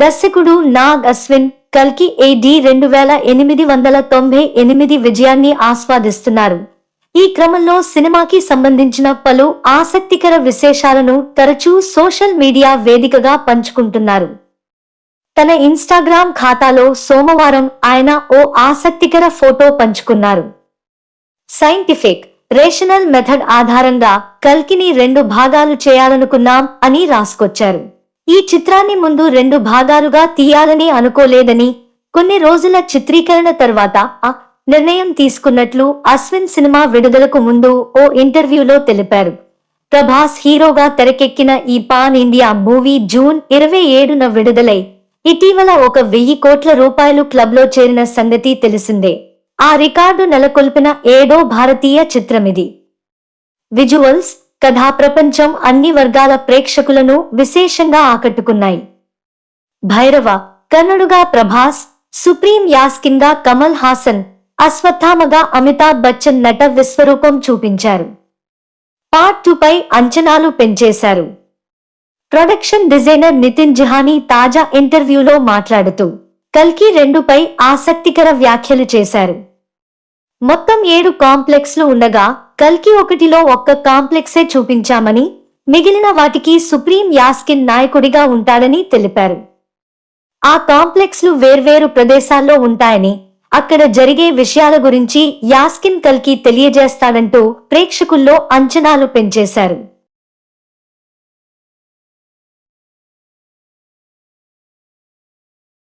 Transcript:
దర్శకుడు నాగ్ అశ్విన్ కల్కి ఏడి రెండు వేల ఎనిమిది వందల తొంభై ఎనిమిది విజయాన్ని ఆస్వాదిస్తున్నారు. ఈ క్రమంలో సినిమాకి సంబంధించిన పలు ఆసక్తికర విశేషాలను తరచూ సోషల్ మీడియా వేదికగా పంచుకుంటున్నారు. తన ఇన్స్టాగ్రామ్ ఖాతాలో సోమవారం ఆయన ఓ ఆసక్తికర ఫోటో పంచుకున్నారు. సైంటిఫిక్ రేషనల్ మెథడ్ ఆధారంగా కల్కిని రెండు భాగాలు చేయాలనుకున్నాం అని రాసుకొచ్చారు. ఈ చిత్రాన్ని ముందు రెండు భాగాలుగా తీయాలని అనుకోలేదని కొన్ని రోజుల చిత్రీకరణ తర్వాత ఆ నిర్ణయం తీసుకున్నట్లు అశ్విన్ సినిమా విడుదలకు ముందు ఓ ఇంటర్వ్యూలో తెలిపారు. ప్రభాస్ హీరోగా తెరకెక్కిన ఈ పాన్ ఇండియా మూవీ జూన్ ఇరవై ఏడున విడుదలై ఇటీవల ఒక వెయ్యి కోట్ల రూపాయలు క్లబ్లో చేరిన సంగతి తెలిసిందే. ఆ రికార్డు నెలకొల్పిన ఏడో భారతీయ చిత్రమిది. విజువల్స్ కథా ప్రపంచం అన్ని వర్గాల ప్రేక్షకులను విశేషంగా ఆకట్టుకున్నాయి. భైరవ కన్నడుగా ప్రభాస్ సుప్రీం యాస్ కింద కమల్ హాసన్ అశ్వత్థామగా అమితాబ్ బచ్చన్ నట విశ్వరూపం చూపించారు. పార్ట్ టూపై అంచనాలు పెంచేశారు. ప్రొడక్షన్ డిజైనర్ నితిన్ జిహానీ తాజా ఇంటర్వ్యూలో మాట్లాడుతూ కల్కి రెండుపై ఆసక్తికర వ్యాఖ్యలు చేశారు. మొత్తం ఏడు కాంప్లెక్స్లు ఉండగా కల్కి ఒకటిలో ఒక్క కాంప్లెక్సే చూపించామని మిగిలిన వాటికి సుప్రీం యాస్కిన్ నాయకుడిగా ఉంటాడని తెలిపారు. ఆ కాంప్లెక్స్లు వేర్వేరు ప్రదేశాల్లో ఉంటాయని అక్కడ జరిగే విషయాల గురించి యాస్కిన్ కల్కి తెలియజేస్తాడంటూ ప్రేక్షకుల్లో అంచనాలు పెంచేశారు.